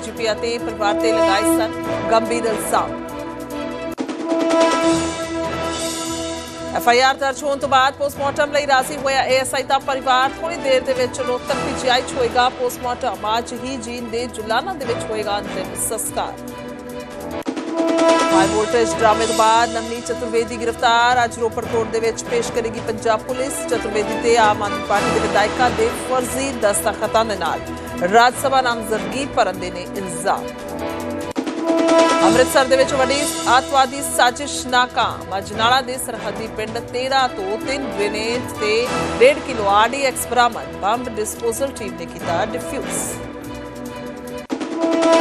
ADGP ਅਤੇ ਪਰਿਵਾਰ ਤੇ ਲਗਾਏ ਸਨ ਗੰਭੀਰ ਇਲਜ਼ਾਮ। ਐਫਆਈਆਰ ਦਰਜ ਹੋਣ ਤੋਂ ਬਾਅਦ ਪੋਸਟਮਾਰਟਮ ਲਈ ਰਾਜ਼ੀ ਹੋਇਆ ਏਐਸਆਈ ਦਾ ਪਰਿਵਾਰ। ਥੋੜੀ ਦੇਰ ਦੇ ਵਿੱਚ ਰੋਹਤਕ ਪੀਜੀਆਈ 'ਚ ਹੋਏਗਾ ਪੋਸਟਮਾਰਟਮ। ਅੱਜ ਹੀ ਜੀਨ ਦੇ ਜੁਲਾਨਾ ਦੇ ਵਿੱਚ ਹੋਏਗਾ ਅੰਤਿਮ ਸੰਸਕਾਰ। ਹਾਈ ਵੋਲਟੇਜ ਡਰਾਮੇ ਤੋਂ ਬਾਅਦ ਨਵਨੀ ਚਤੁਰਵੇਦੀ ਗ੍ਰਿਫਤਾਰ। ਅੱਜ ਰੋਪੜ ਕੋਰਟ ਦੇ ਵਿੱਚ ਪੇਸ਼ ਕਰੇਗੀ ਪੰਜਾਬ ਪੁਲਿਸ। ਚਤੁਰਵੇਦੀ ਤੇ ਆਮ ਆਦਮੀ ਪਾਰਟੀ ਦੇ ਵਿਧਾਇਕਾਂ ਦੇ ਫਰਜ਼ੀ ਦਸਤਖਤਾਂ ਦੇ ਨਾਲ। ਰਾਜ ਸਭਾ ਨਾਮਜ਼ਦਗੀ ਭਰਨ ਦੇ ਨੇ ਇਲਜ਼ਾਮ। ਅੰਮ੍ਰਿਤਸਰ ਦੇ ਵਿੱਚ ਵੱਡੀ ਆਤਵਾਦੀ ਸਾਜ਼ਿਸ਼ ਨਾਕਾਮ। ਅਜਨਾਲਾ ਦੇ ਸਰਹੱਦੀ ਪਿੰਡ 13 ਤੋਂ 3 ਗ੍ਰੇਨੇਡ ਤੇ 1.5 ਕਿਲੋ ਆਰਡੀਐਕਸ ਬਰਾਮਦ। ਬੰਬ ਡਿਸਪੋਜ਼ਲ ਟੀਮ ਨੇ ਕੀਤਾ ਡਿਫਿਊਜ਼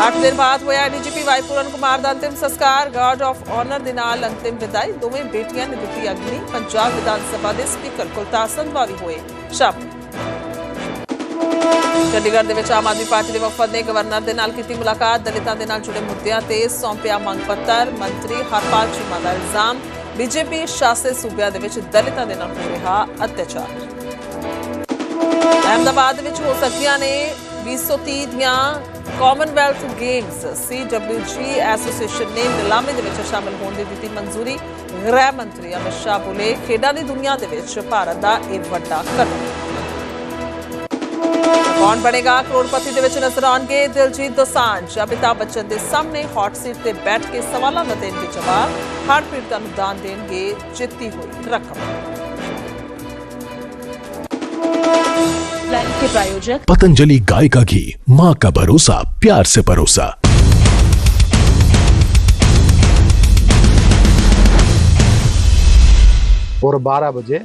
ਅੱਠ ਦਿਨ ਬਾਅਦ ਹੋਇਆ ਡੀਜੀਪੀ ਵਾਈਪੂਰਨ ਕੁਮਾਰ ਦਾ ਅੰਤਿਮ ਸੰਸਕਾਰ। ਗਾਰਡ ਆਫ ਆਨਰ ਦੇ ਨਾਲ ਅੰਤਿਮ ਵਿਦਾਈ। ਦੋਵੇਂ ਬੇਟੀਆਂ ਨੇ ਦਿੱਤੀ ਅਗਨੀ। ਪੰਜਾਬ ਵਿਧਾਨ ਸਭਾ ਦੇ ਸਪੀਕਰ ਕੁਲਤਾਰ ਸੰਧਵਾ ਵੀ ਹੋਏ ਸ਼ਾਮਲ। ਚੰਡੀਗੜ੍ਹ ਦੇ ਵਿੱਚ ਆਮ ਆਦਮੀ ਪਾਰਟੀ ਦੇ ਵਫਦ ਨੇ ਗਵਰਨਰ ਦੇ ਨਾਲ ਕੀਤੀ ਮੁਲਾਕਾਤ। ਦਲਿਤਾਂ ਦੇ ਨਾਲ ਜੁੜੇ ਮੁੱਦਿਆਂ ਤੇ ਸੌਂਪਿਆ ਮੰਗ ਪੱਤਰ। ਮੰਤਰੀ ਹਰਪਾਲ ਚੀਮਾ ਦਾ ਇਲਜ਼ਾਮ। ਬੀਜੇਪੀ ਸ਼ਾਸਿਤ ਸੂਬਿਆਂ ਦੇ ਵਿੱਚ ਦਲਿਤਾਂ ਦੇ ਨਾਲ ਹੋ ਰਿਹਾ ਅਤਿਆਚਾਰ। ਅਹਿਮਦਾਬਾਦ ਵਿੱਚ ਹੋ ਸਕਦੀਆਂ ਨੇ 2030 ਦੀਆਂ ਕਾਮਨਵੈਲਥ ਗੇਮਸ ਸੀਡਬਲਯੂਜੀ ਐਸੋਸੀਏਸ਼ਨ ਨੇ ਨਿਲਾਮੀ ਦੇ ਵਿੱਚ ਸ਼ਾਮਲ ਹੋਣ ਦੀ ਦਿੱਤੀ ਮਨਜ਼ੂਰੀ। ਗ੍ਰਹਿ ਮੰਤਰੀ ਅਮਿਤ ਸ਼ਾਹ ਬੋਲੇ, ਖੇਡਾਂ ਦੀ ਦੁਨੀਆ ਦੇ ਵਿੱਚ ਭਾਰਤ ਦਾ ਇਹ ਵੱਡਾ ਕਦਮ। ਕੌਣ ਬਣੇਗਾ ਕਰੋੜਪਤੀ ਦੇ ਵਿੱਚ ਨਜ਼ਰ ਆਉਣਗੇ ਦਿਲਜੀਤ ਦੋਸਾਂਝ ਅਮਿਤਾਭ ਬੱਚਨ ਦੇ ਸਾਹਮਣੇ ਹੌਟ ਸੀਟ ਤੇ ਬੈਠ ਕੇ ਸਵਾਲਾਂ ਦਾ ਦੇਣਗੇ ਜਵਾਬ ਹਰ ਪੀੜਤ ਨੂੰ ਦਾਨ ਦੇਣਗੇ ਜਿੱਤੀ ਹੋਈ ਰਕਮ प्लान के प्रायोजक पतंजलि गाय का घी माँ का भरोसा प्यार से परोसा और 12 बजे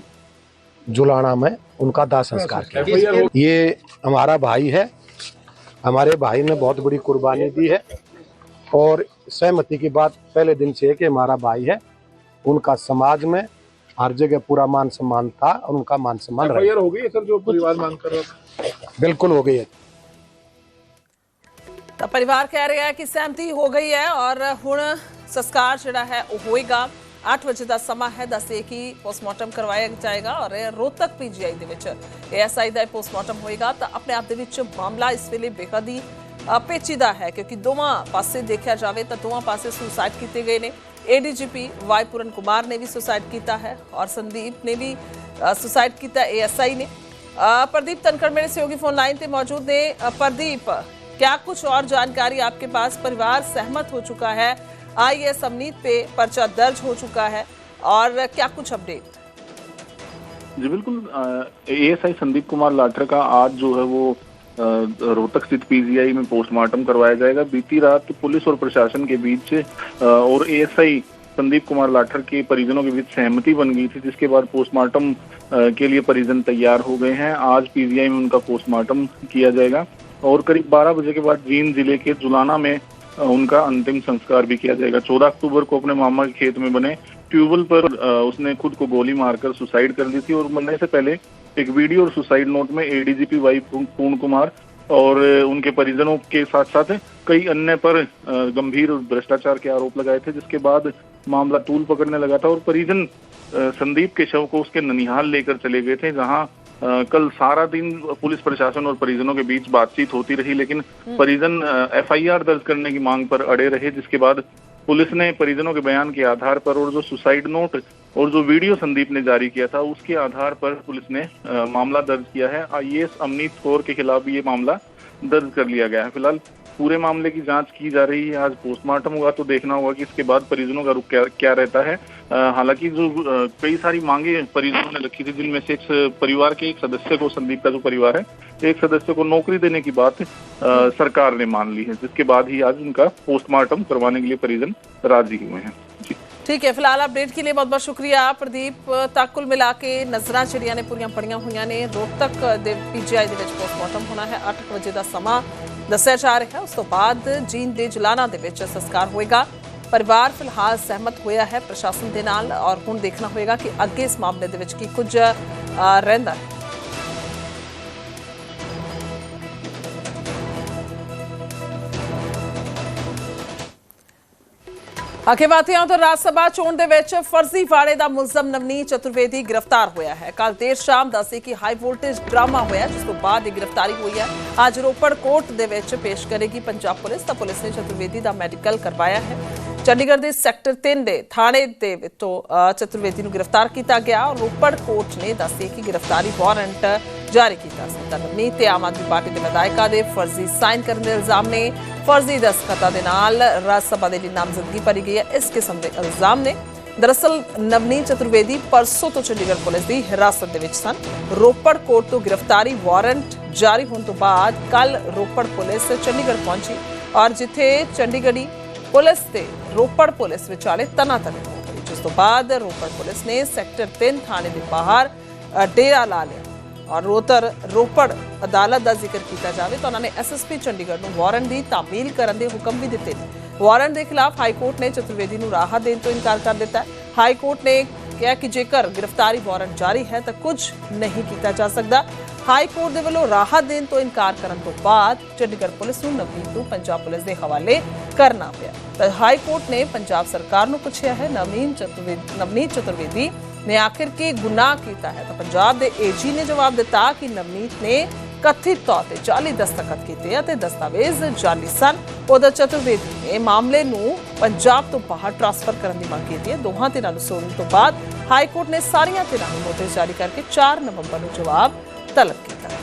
जुलाना में उनका दाह संस्कार किया ये हमारा भाई है हमारे भाई ने बहुत बड़ी कुर्बानी दी है और सहमति की बात पहले दिन से है कि हमारा भाई है उनका समाज में हर जगह पूरा मान सम्मान था और उनका मान सम्मान रहा एफआईआर हो गई है सर जो परिवार मांग कर रहा था बिल्कुल हो गई है ਤਾਂ ਪਰਿਵਾਰ ਕਹਿ ਰਿਹਾ ਹੈ ਕਿ ਸਹਿਮਤੀ ਹੋ ਗਈ ਹੈ ਔਰ ਹੁਣ ਸੰਸਕਾਰ ਜਿਹੜਾ ਹੈ ਉਹ ਹੋਏਗਾ 8 ਵਜੇ ਦਾ ਸਮਾਂ ਹੈ ਦੱਸੇ ਕਿ ਪੋਸਟਮਾਰਟਮ ਕਰਵਾਇਆ ਜਾਏਗਾ ਔਰ ਇਹ ਰੋਹਤਕ ਪੀਜੀਆਈ ਦੇ ਵਿੱਚ ਏਐਸਆਈ ਦਾ ਇਹ ਪੋਸਟਮਾਰਟਮ ਹੋਏਗਾ ਤਾਂ ਆਪਣੇ ਆਪ ਦੇ ਵਿੱਚ ਮਾਮਲਾ ਇਸ ਵੇਲੇ ਬੇਹੱਦ ਹੀ ਅ, ਪੇਚੀਦਾ ਹੈ ਕਿਉਂਕਿ ਦੋਵਾਂ ਪਾਸੇ ਦੇਖਿਆ ਜਾਵੇ ਤਾਂ ਦੋਵਾਂ ਪਾਸੇ ਸੁਸਾਈਡ ਕੀਤੇ ਗਏ ਨੇ ਏਡੀਜੀਪੀ ਵਾਈਪੂਰਨ ਕੁਮਾਰ ਨੇ ਵੀ ਸੁਸਾਈਡ ਕੀਤਾ ਹੈ ਔਰ ਸੰਦੀਪ ਨੇ ਵੀ ਸੁਸਾਈਡ ਕੀਤਾ ਏਐਸਆਈ ਨੇ अ, प्रदीप तनखड़ मेरे सहयोगी फोन लाइन पे मौजूद ने अ, प्रदीप क्या कुछ और जानकारी आपके पास परिवार सहमत हो चुका है आईएएस अवनीत पे पर्चा दर्ज हो चुका है और क्या कुछ अपडेट? जी, बिल्कुल एएसआई संदीप कुमार लाठर का आज जो है वो रोहतक स्थित पीजीआई में पोस्टमार्टम करवाया जाएगा। बीती रात पुलिस और प्रशासन के बीच और एएसआई संदीप कुमार लाठर के परिजनों के बीच सहमति बन गई थी, जिसके बाद पोस्टमार्टम के लिए परिजन तैयार हो गए हैं। आज पीजीआई में उनका पोस्टमार्टम किया जाएगा। और करीब 12 बजे के बाद जींद ज़िले के जुलाना में उनका अंतिम संस्कार भी किया जाएगा। 14 अक्टूबर को अपने मामा के खेत में बने ट्यूबवेल पर उसने खुद को गोली मारकर सुसाइड कर ली थी और मरने से पहले एक वीडियो और सुसाइड नोट में A D G P Y Puran Kumar और उनके परिजनों के साथ साथ कई अन्य पर गंभीर भ्रष्टाचार के आरोप लगाए थे, जिसके बाद मामला तूल पकड़ने लगा था और परिजन संदीप के शव को उसके ननिहाल लेकर चले गए थे, जहाँ कल सारा दिन पुलिस प्रशासन और परिजनों के बीच बातचीत होती रही लेकिन परिजन एफआईआर दर्ज करने की मांग पर अड़े रहे जिसके बाद पुलिस ने परिजनों के बयान के आधार पर और जो सुसाइड नोट और जो वीडियो संदीप ने जारी किया था उसके आधार पर पुलिस ने आ, मामला दर्ज किया है। आई एस अमनीत कौर के खिलाफ ये मामला दर्ज कर लिया गया है। फ़िलहाल पूरे मामले की जाँच की जा रही है। आज पोस्टमार्टम होगा तो देखना होगा कि इसके बाद परिजनों का रुख क्या, क्या रहता है। हालाँकि जो कई सारी मांगे परिजनों ने रखी थी जिनमें से एक परिवार के एक सदस्य को संदीप का जो परिवार है एक सदस्य को नौकरी देने की बात अ, सरकार ने मान ली है जिसके बाद ही आज उनका पोस्टमार्टम करवाने के लिए परिजन राज़ी हुए हैं। ਠੀਕ ਹੈ, ਫਿਲਹਾਲ ਅਪਡੇਟ ਕੇ ਲਈ ਬਹੁਤ ਬਹੁਤ ਸ਼ੁਕਰੀਆ ਪ੍ਰਦੀਪ। ਤਾਂ ਕੁੱਲ ਮਿਲਾ ਕੇ ਨਜ਼ਰਾਂ ਜਿਹੜੀਆਂ ਨੇ ਪੂਰੀਆਂ ਪੜੀਆਂ ਹੋਈਆਂ ਨੇ। ਰੋਹਤਕ ਦੇ ਪੀਜੀਆਈ ਦੇ ਵਿੱਚ ਪੋਸਟਮਾਰਟਮ ਹੋਣਾ ਹੈ। 8 ਵਜੇ ਦਾ ਸਮਾਂ ਦੱਸਿਆ ਜਾ ਰਿਹਾ। ਹੈ ਉਸ ਤੋਂ ਬਾਅਦ ਜੀਨ ਦੇ ਜਲਾਨਾ ਦੇ ਵਿੱਚ ਸੰਸਕਾਰ ਹੋਏਗਾ। ਪਰਿਵਾਰ ਫਿਲਹਾਲ ਸਹਿਮਤ ਹੋਇਆ ਹੈ ਪ੍ਰਸ਼ਾਸਨ ਦੇ ਨਾਲ ਔਰ ਹੁਣ ਦੇਖਣਾ ਹੋਏਗਾ ਕਿ ਅੱਗੇ ਇਸ ਮਾਮਲੇ ਦੇ ਵਿੱਚ ਕੀ ਕੁਝ ਰਹਿੰਦਾ ਹੈ। ਅਖੇਵਾਤੀਆਂ ਤੋਂ ਰਾਜ ਸਭਾ ਚੋਣ ਦੇ ਵਿੱਚ ਫਰਜ਼ੀਵਾੜੇ ਦਾ ਮੁਲਜ਼ਮ ਨਵਨੀਤ ਚਤੁਰਵੇਦੀ ਗ੍ਰਿਫਤਾਰ ਹੋਇਆ ਹੈ। ਕੱਲ ਦੇਰ ਸ਼ਾਮ ਦੱਸੇ ਕਿ ਹਾਈ ਵੋਲਟੇਜ ਡਰਾਮਾ ਹੋਇਆ, ਜਿਸ ਤੋਂ ਬਾਅਦ ਇਹ ਗ੍ਰਿਫਤਾਰੀ ਹੋਈ ਹੈ। ਅੱਜ ਰੋਪੜ ਕੋਰਟ ਦੇ ਵਿੱਚ ਪੇਸ਼ ਕਰੇਗੀ ਪੰਜਾਬ ਪੁਲਿਸ, ਤਾਂ ਪੁਲਿਸ ਨੇ ਚਤੁਰਵੇਦੀ ਦਾ ਮੈਡੀਕਲ ਕਰਵਾਇਆ ਹੈ। ਚੰਡੀਗੜ੍ਹ ਦੇ ਸੈਕਟਰ 3 ਦੇ ਥਾਣੇ ਦੇ ਵਿੱਚੋਂ ਚਤੁਰਵੇਦੀ ਨੂੰ ਗ੍ਰਿਫਤਾਰ ਕੀਤਾ ਗਿਆ। ਔਰ ਰੋਪੜ ਕੋਰਟ ਨੇ ਦੱਸਿਆ ਕਿ ਗ੍ਰਿਫਤਾਰੀ ਵਾਰੰਟ ਜਾਰੀ ਕੀਤਾ ਸੀ। ਤਾਂ ਨਵਨੀਤ ਤੇ ਆਮ ਆਦਮੀ ਪਾਰਟੀ ਦੇ ਵਿਧਾਇਕਾਂ ਦੇ ਫਰਜ਼ੀ ਸਾਈਨ ਕਰਨ ਦੇ ਇਲਜ਼ਾਮ ਨੇ ਫਰਜ਼ੀ ਦਸਤਖਤਾਂ ਦੇ ਨਾਲ ਰਾਜ ਸਭਾ ਦੇ ਲਈ ਨਾਮਜ਼ਦਗੀ ਭਰੀ ਗਈ ਹੈ। ਇਸ ਕਿਸਮ ਦੇ ਇਲਜ਼ਾਮ ਨੇ ਦਰਅਸਲ ਨਵਨੀਤ ਚਤੁਰਵੇਦੀ ਪਰਸੋਂ ਤੋਂ ਚੰਡੀਗੜ੍ਹ ਪੁਲਿਸ ਦੀ ਹਿਰਾਸਤ ਦੇ ਵਿੱਚ ਸਨ। ਰੋਪੜ ਕੋਰਟ ਤੋਂ ਗ੍ਰਿਫਤਾਰੀ ਵਾਰੰਟ ਜਾਰੀ ਹੋਣ ਤੋਂ ਬਾਅਦ ਕੱਲ ਰੋਪੜ ਪੁਲਿਸ ਚੰਡੀਗੜ੍ਹ ਪਹੁੰਚੀ ਔਰ ਜਿੱਥੇ ਚੰਡੀਗੜ੍ਹੀ ਪੁਲਿਸ ਤੇ ਰੋਪੜ ਪੁਲਿਸ ਵਿਚਾਲੇ ਤਨਾਤਨੀ ਹੋ ਗਈ ਜਿਸ ਤੋਂ ਬਾਅਦ ਰੋਪੜ ਪੁਲਿਸ ਨੇ ਸੈਕਟਰ 3 ਥਾਣੇ ਦੇ ਬਾਹਰ ਡੇਰਾ ਲਾ ਲਿਆ। ਔਰ ਰੋਤਰ, ਰੋਪੜ ਅਦਾਲਤ ਦਾ ਜ਼ਿਕਰ ਕੀਤਾ ਜਾਵੇ ਤਾਂ ਉਹਨਾਂ ਨੇ ਐਸਐਸਪੀ ਚੰਡੀਗੜ੍ਹ ਨੂੰ ਵਾਰੰਟ ਦੀ ਤਾਮੀਲ ਕਰਨ ਦੇ ਹੁਕਮ ਵੀ ਦਿੱਤੇ ਨੇ। ਵਾਰੰਟ ਦੇ ਖਿਲਾਫ ਹਾਈ ਕੋਰਟ ਨੇ ਚਤੁਰਵੇਦੀ ਨੂੰ ਰਾਹਤ ਦੇਣ ਤੋਂ ਇਨਕਾਰ ਕਰ ਦਿੱਤਾ ਹਾਈ ਕੋਰਟ ਨੇ ਕਿਹਾ ਕਿ ਜੇਕਰ ਗ੍ਰਿਫਤਾਰੀ ਵਾਰੰਟ ਜਾਰੀ ਹੈ ਤਾਂ ਕੁਝ ਨਹੀਂ ਕੀਤਾ ਜਾ ਸਕਦਾ। ਹਾਈ ਕੋਰਟ ਦੇ ਵੱਲੋਂ ਰਾਹਤ ਦੇਣ ਤੋਂ ਇਨਕਾਰ ਕਰਨ ਤੋਂ ਬਾਅਦ ਚੰਡੀਗੜ੍ਹ ਪੁਲਿਸ ਨੂੰ ਨਵਨੀਤ ਨੂੰ ਪੰਜਾਬ ਪੁਲਿਸ ਦੇ ਹਵਾਲੇ ਕਰਨਾ ਪਿਆ। ਤਾਂ ਹਾਈ ਕੋਰਟ ਨੇ ਪੰਜਾਬ ਸਰਕਾਰ ਨੂੰ ਪੁੱਛਿਆ ਹੈ, ਨਵਨੀਤ ਚਤੁਰਵੇਦੀ ਨਵਨੀਤ ਚਤੁਰਵੇਦੀ ਨੇ ਆਖਿਰ ਕੀ ਗੁਨਾਹ ਕੀਤਾ ਹੈ? ਤਾਂ ਪੰਜਾਬ ਦੇ ਏਜੀ ਨੇ ਜਵਾਬ ਦਿੱਤਾ ਕਿ ਨਵਨੀਤ ਨੇ ਕਥਿਤ ਤੌਰ ਤੇ ਜਾਲੀ ਦਸਤਖਤ ਕੀਤੇ ਅਤੇ ਦਸਤਾਵੇਜ਼ ਜਾਲੀ ਸਨ। ਉਹਦਾ ਚਤੁਰਵੇਦੀ ਨੇ ਮਾਮਲੇ ਨੂੰ ਪੰਜਾਬ ਤੋਂ ਬਾਹਰ ਟ੍ਰਾਂਸਫਰ ਕਰਨ ਦੀ ਮੰਗ ਕੀਤੀ ਹੈ। ਦੋਹਾਂ ਧਿਰਾਂ ਨੂੰ ਸੁਣਨ ਤੋਂ ਬਾਅਦ ਹਾਈ ਕੋਰਟ ਨੇ ਸਾਰੀਆਂ ਧਿਰਾਂ ਨੂੰ ਨੋਟਿਸ ਜਾਰੀ ਕਰਕੇ 4 ਨਵੰਬਰ ਨੂੰ ਜਵਾਬ ਤਲਬ ਕੀਤਾ। ਹੈ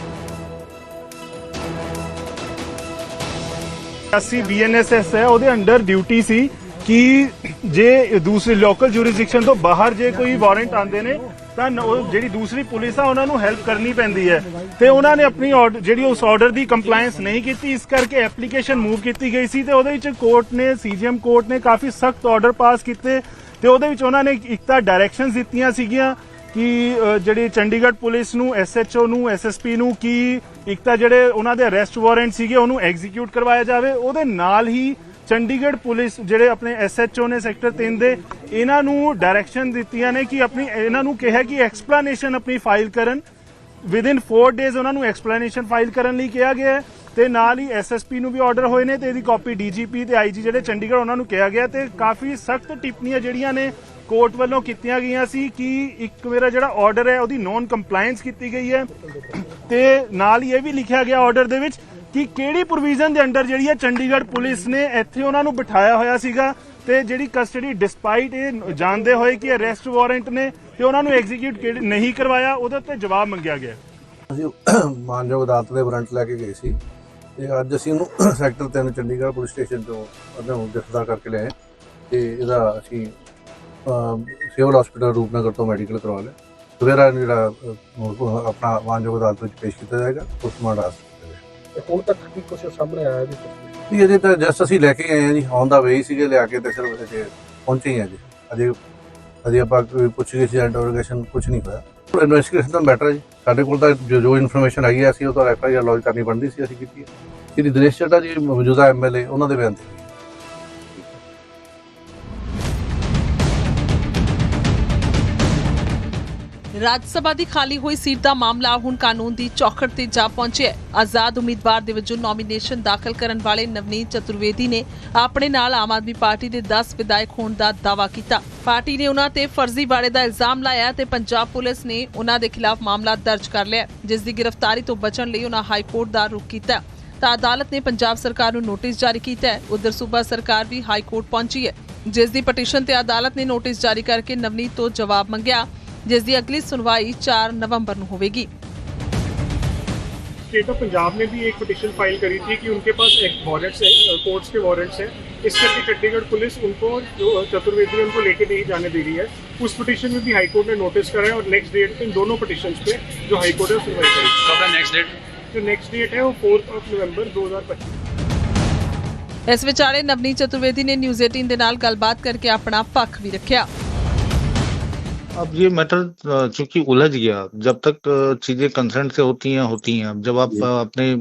ਅਸੀਂ ਬੀਐਨਐਸਐਸ ਹੈ, ਉਹਦੇ ਅੰਡਰ ਡਿਊਟੀ ਸੀ। ਕਿ ਜੇ ਦੂਸਰੀ ਲੋਕਲ ਜੁਰਿਸਡਿਕਸ਼ਨ ਤੋਂ ਬਾਹਰ ਜੇ ਕੋਈ ਵਾਰੰਟ ਆਉਂਦੇ ਨੇ ਤਾਂ ਉਹ ਜਿਹੜੀ ਦੂਸਰੀ ਪੁਲਿਸ ਆ ਉਹਨਾਂ ਨੂੰ ਹੈਲਪ ਕਰਨੀ ਪੈਂਦੀ ਹੈ। ਤੇ ਉਹਨਾਂ ਨੇ ਆਪਣੀ order- ਜਿਹੜੀ ਉਸ ਆਰਡਰ ਦੀ ਕੰਪਲਾਈਂਸ ਨਹੀਂ ਕੀਤੀ ਇਸ ਕਰਕੇ ਐਪਲੀਕੇਸ਼ਨ ਮੂਵ ਕੀਤੀ ਗਈ ਸੀ ਤੇ ਉਹਦੇ ਵਿੱਚ ਕੋਰਟ ਨੇ ਸੀਜੀਐਮ ਕੋਰਟ ਨੇ ਕਾਫੀ ਸਖਤ ਆਰਡਰ ਪਾਸ ਕੀਤੇ ਤੇ ਉਹਦੇ ਵਿੱਚ ਉਹਨਾਂ ਨੇ ਇੱਕ ਤਾਂ ਡਾਇਰੈਕਸ਼ਨਸ ਦਿੱਤੀਆਂ ਸੀਗੀਆਂ ਕਿ ਅ, ਜਿਹੜੀ ਚੰਡੀਗੜ੍ਹ ਪੁਲਿਸ ਨੂੰ ਐਸਐਚਓ ਨੂੰ ਐਸਐਸਪੀ ਨੂੰ ਕਿ ਇੱਕ ਤਾਂ ਜਿਹੜੇ ਉਹਨਾਂ ਦੇ ਅਰੈਸਟ ਵਾਰੰਟ ਸੀਗੇ ਉਹਨੂੰ ਐਗਜ਼ੀਕਿਊਟ ਕਰਵਾਇਆ ਜਾਵੇ। ਉਹਦੇ ਨਾਲ ਹੀ ਚੰਡੀਗੜ੍ਹ ਪੁਲਿਸ ਜਿਹੜੇ ਆਪਣੇ ਐਸਐਚਓ ਨੇ ਸੈਕਟਰ 3 ਦੇ, ਇਹਨਾਂ ਨੂੰ ਡਾਇਰੈਕਸ਼ਨ ਦਿੱਤੀਆਂ ਨੇ ਕਿ ਆਪਣੀ, ਇਹਨਾਂ ਨੂੰ ਕਿਹਾ ਕਿ ਐਕਸਪਲੇਨੇਸ਼ਨ ਆਪਣੀ ਫਾਈਲ ਕਰਨ। ਵਿਦਿਨ 4 ਡੇਜ਼ ਉਹਨਾਂ ਨੂੰ ਐਕਸਪਲੇਨੇਸ਼ਨ ਫਾਈਲ ਕਰਨ ਲਈ ਕਿਹਾ ਗਿਆ ਹੈ ਤੇ ਨਾਲ ਹੀ ਐਸਐਸਪੀ ਨੂੰ ਵੀ ਆਰਡਰ ਹੋਏ ਨੇ ਤੇ ਇਹਦੀ ਕਾਪੀ ਡੀਜੀਪੀ ਤੇ ਆਈਜੀ ਜਿਹੜੇ ਚੰਡੀਗੜ੍ਹ ਉਹਨਾਂ ਨੂੰ ਕਿਹਾ ਗਿਆ ਤੇ ਕਾਫੀ ਸਖਤ ਟਿੱਪਣੀਆਂ ਜਿਹੜੀਆਂ ਨੇ ਕੋਰਟ ਵੱਲੋਂ ਕੀਤੀਆਂ ਗਈਆਂ ਸੀ ਕਿ ਇੱਕ ਮੇਰਾ ਜਿਹੜਾ ਆਰਡਰ ਹੈ ਉਹਦੀ ਨੋਨ ਕੰਪਲਾਈਂਸ ਕੀਤੀ ਗਈ ਹੈ। ਤੇ ਨਾਲ ਹੀ ਇਹ ਵੀ ਲਿਖਿਆ ਗਿਆ ਆਰਡਰ ਦੇ ਵਿੱਚ ਕਿ ਕਿਹੜੀ ਪ੍ਰੋਵੀਜ਼ਨ ਦੇ ਅੰਡਰ ਜਿਹੜੀ ਹੈ ਚੰਡੀਗੜ੍ਹ ਪੁਲਿਸ ਨੇ ਇੱਥੇ ਉਹਨਾਂ ਨੂੰ ਬਿਠਾਇਆ ਹੋਇਆ ਸੀਗਾ ਤੇ ਜਿਹੜੀ ਕਸਟਡੀ ਡਿਸਪਾਈਟ ਇਹ ਜਾਣਦੇ ਹੋਏ ਕਿ ਅਰੈਸਟ ਵਾਰੰਟ ਨੇ ਤੇ ਉਹਨਾਂ ਨੂੰ ਐਗਜ਼ੀਕਿਊਟ ਨਹੀਂ ਕਰਵਾਇਆ, ਉਹਦੇ ਉੱਤੇ ਜਵਾਬ ਮੰਗਿਆ ਗਿਆ। ਅਸੀਂ ਮਾਨਯੋਗ ਅਦਾਲਤ ਦੇ ਵਾਰੰਟ ਲੈ ਕੇ ਗਏ ਸੀ। ਤੇ ਅੱਜ ਅਸੀਂ ਉਹਨੂੰ ਸੈਕਟਰ 3 ਚੰਡੀਗੜ੍ਹ ਪੁਲਿਸ ਸਟੇਸ਼ਨ ਤੋਂ ਉਹਨੂੰ ਗ੍ਰਿਫਤਾਰ ਕਰਕੇ ਲਿਆਏ। ਤੇ ਇਹਦਾ ਅਸੀਂ ਸਿਵਲ ਹਸਪੀਟਲ ਰੂਪਨਗਰ ਤੋਂ ਮੈਡੀਕਲ ਕਰਵਾ ਲਿਆ। ਸਵੇਰਾ ਜਿਹੜਾ ਆਪਣਾ ਮਾਨਯੋਗ ਅਦਾਲਤ ਵਿੱਚ ਪੇਸ਼ ਕੀਤਾ ਜਾਏਗਾ ਪੋਸਟਮਾਰਟਮ ਆਸ ਹੁਣ ਤੱਕ ਕੀ ਕੁਝ ਸਾਹਮਣੇ ਆਇਆ ਜੀ ਇਹ ਅਜੇ ਤਾਂ ਜਸਟ ਅਸੀਂ ਲੈ ਕੇ ਆਏ ਹਾਂ ਜੀ ਔਨ ਦਾ ਵੇ ਸੀਗੇ, ਲਿਆ ਕੇ ਤੇ ਸਿਰਫ ਅਜੇ ਪਹੁੰਚੇ ਹੀ ਹਾਂ ਜੀ। ਅਜੇ ਅਜੇ ਆਪਾਂ ਪੁੱਛ ਗਏ ਸੀ ਇੰਟਰੋਗੇਸ਼ਨ ਕੁਝ ਨਹੀਂ ਹੋਇਆ। ਇਨਵੈਸਟੀਗੇਸ਼ਨ ਦਾ ਮੈਟਰ ਜੀ। ਸਾਡੇ ਕੋਲ ਤਾਂ ਜੋ ਜੋ ਇਨਫੋਰਮੇਸ਼ਨ ਆਈ ਹੈ, ਅਸੀਂ ਉਹ ਤਾਂ ਐਫ ਆਈ ਆਰ ਲੌਜ ਕਰਨੀ ਬਣਦੀ ਸੀ, ਅਸੀਂ ਕੀਤੀ ਹੈ। ਸ਼੍ਰੀ ਦਿਨੇਸ਼ ਚੱਡਾ ਜੀ, ਮੌਜੂਦਾ ਐਮਐਲਏ ਉਹਨਾਂ ਦੇ ਬਿਆਨ ਤੇ। ਰਾਜ ਸਭਾ ਦੀ ਖਾਲੀ ਹੋਈ ਸੀਟ ਦਾ ਮਾਮਲਾ ਹੁਣ ਕਾਨੂੰਨ ਦੀ ਚੌਖਟ ਤੇ ਜਾ ਪਹੁੰਚਿਆ ਆਜ਼ਾਦ ਉਮੀਦਵਾਰ ਦੇ ਵਜੋਂ ਨੋਮੀਨੇਸ਼ਨ ਦਾਖਲ ਕਰਨ ਵਾਲੇ ਨਵਨੀਤ ਚਤੁਰਵੇਦੀ ਨੇ ਆਪਣੇ ਨਾਲ ਆਮ ਆਦਮੀ ਪਾਰਟੀ ਦੇ 10 ਵਿਧਾਇਕ ਹੋਣ ਦਾ ਦਾਅਵਾ ਕੀਤਾ। ਪਾਰਟੀ ਨੇ ਉਹਨਾਂ ਤੇ ਫਰਜ਼ੀਵਾੜੇ ਦਾ ਇਲਜ਼ਾਮ ਲਾਇਆ ਤੇ ਪੰਜਾਬ ਪੁਲਿਸ ਨੇ ਉਹਨਾਂ ਦੇ ਖਿਲਾਫ ਮਾਮਲਾ ਦਰਜ ਕਰ ਲਿਆ ਜਿਸ ਦੀ ਗ੍ਰਿਫਤਾਰੀ ਤੋਂ ਬਚਣ ਲਈ ਉਹਨਾਂ ਹਾਈ ਕੋਰਟ ਦਾ ਰੁਖ ਕੀਤਾ ਤਾਂ ਅਦਾਲਤ ਨੇ ਪੰਜਾਬ ਸਰਕਾਰ ਨੂੰ ਨੋਟਿਸ ਜਾਰੀ ਕੀਤਾ ਹੈ। ਉਧਰ ਸੂਬਾ ਸਰਕਾਰ ਵੀ ਹਾਈ ਕੋਰਟ ਪਹੁੰਚੀ ਹੈ, ਜਿਸ ਦੀ ਪਟੀਸ਼ਨ ਤੇ ਅਦਾਲਤ ਨੇ ਨੋਟਿਸ ਜਾਰੀ ਕਰਕੇ ਨਵਨੀਤ ਤੋਂ ਜਵਾਬ ਮੰਗਿਆ। जिस ਦੀ अगली सुनवाई 4 नवंबर ਨੂੰ ਹੋਵੇਗੀ स्टेट ऑफ़ पंजाब ने भी एक पिटिशन फ़ाइल करी थी कि उनके पास एक वारंट्स है कोर्ट्स के वारंट्स हैं। इस करके चंडीगढ़ पुलिस उनको जो चतुर्वेदी उनको लेके नहीं जाने दे रही है। उस पिटिशन में भी हाई कोर्ट ने नोटिस करा है और नेक्स्ट डेट इन दोनों पिटिशन पे जो हाई कोर्ट है सुनवाई करेगी कब है नेक्स्ट डेट जो नेक्स्ट डेट है वो फोर्थ ऑफ़ नवंबर 2025 इस विचारे नवनीत चतुर्वेदी ने न्यूज़ एटीन ਦੇ ਨਾਲ ਗੱਲਬਾਤ ਕਰਕੇ ਆਪਣਾ ਪੱਖ ਵੀ अब ये मैटर चूँकि उलझ गया। जब तक चीज़ें कंसर्न से होती हैं होती हैं। अब जब आप अपने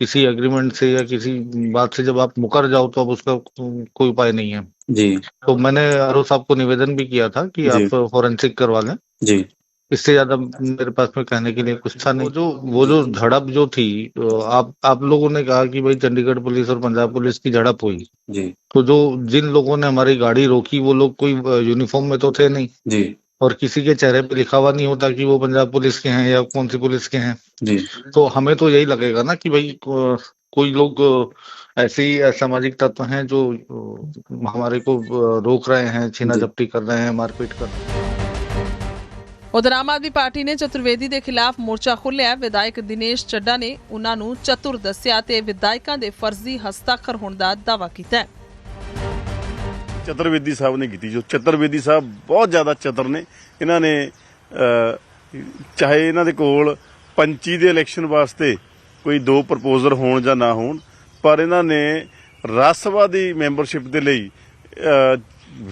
किसी एग्रीमेंट से या किसी बात से जब आप मुकर जाओ तो अब उसका कोई उपाय नहीं है। जी। तो मैंने आरो साहब को निवेदन भी किया था कि आप फॉरेंसिक करवा लें। जी। इससे ज़्यादा मेरे पास में कहने के लिए कुछ था नहीं। जो वो जो झड़प जो थी अ, आप आप लोगों ने कहा कि भाई चंडीगढ़ पुलिस और पंजाब पुलिस की झड़प हुई। जी। तो जो जिन लोगों ने हमारी गाड़ी रोकी वो लोग कोई यूनिफॉर्म में तो थे नहीं। जी। और किसी के चेहरे पे लिखा हुआ नहीं होता कि वो पंजाब पुलिस के हैं या कौन सी पुलिस के हैं। जी। तो हमें तो यही लगेगा ना कि भाई कोई लोग ऐसे ही असामाजिक तत्व हैं जो हमारे को रोक रहे हैं छीना झपटी कर रहे हैं मारपीट कर रहे हैं। ਉਧਰ ਆਮ ਆਦਮੀ ਪਾਰਟੀ ਨੇ ਚਤੁਰਵੇਦੀ ਦੇ ਖਿਲਾਫ ਮੋਰਚਾ ਖੋਲ੍ਹਿਆ। ਵਿਧਾਇਕ ਦਿਨੇਸ਼ ਚੱਡਾ ਨੇ ਉਹਨਾਂ ਨੂੰ ਚਤੁਰ ਦੱਸਿਆ ਤੇ ਵਿਧਾਇਕਾਂ ਦੇ ਫਰਜ਼ੀ ਹਸਤਾਖਰ ਹੋਣ ਦਾ ਦਾਅਵਾ ਕੀਤਾ ਹੈ। ਚਤੁਰਵੇਦੀ ਸਾਹਿਬ ਨੇ ਕੀਤੀ ਜੋ ਚਤਰਵੇਦੀ ਸਾਹਿਬ ਬਹੁਤ ਜ਼ਿਆਦਾ ਚਤਰ ਨੇ। ਇਹਨਾਂ ਨੇ ਅਹ, ਚਾਹੇ ਇਹਨਾਂ ਦੇ ਕੋਲ ਪੰਚੀ ਦੇ ਇਲੈਕਸ਼ਨ ਵਾਸਤੇ ਕੋਈ ਦੋ ਪ੍ਰਪੋਜ਼ਲ ਹੋਣ ਜਾਂ ਨਾ ਹੋਣ ਪਰ ਇਹਨਾਂ ਨੇ ਰਾਜ ਸਭਾ ਦੀ ਮੈਂਬਰਸ਼ਿਪ ਦੇ ਲਈ ਅਹ,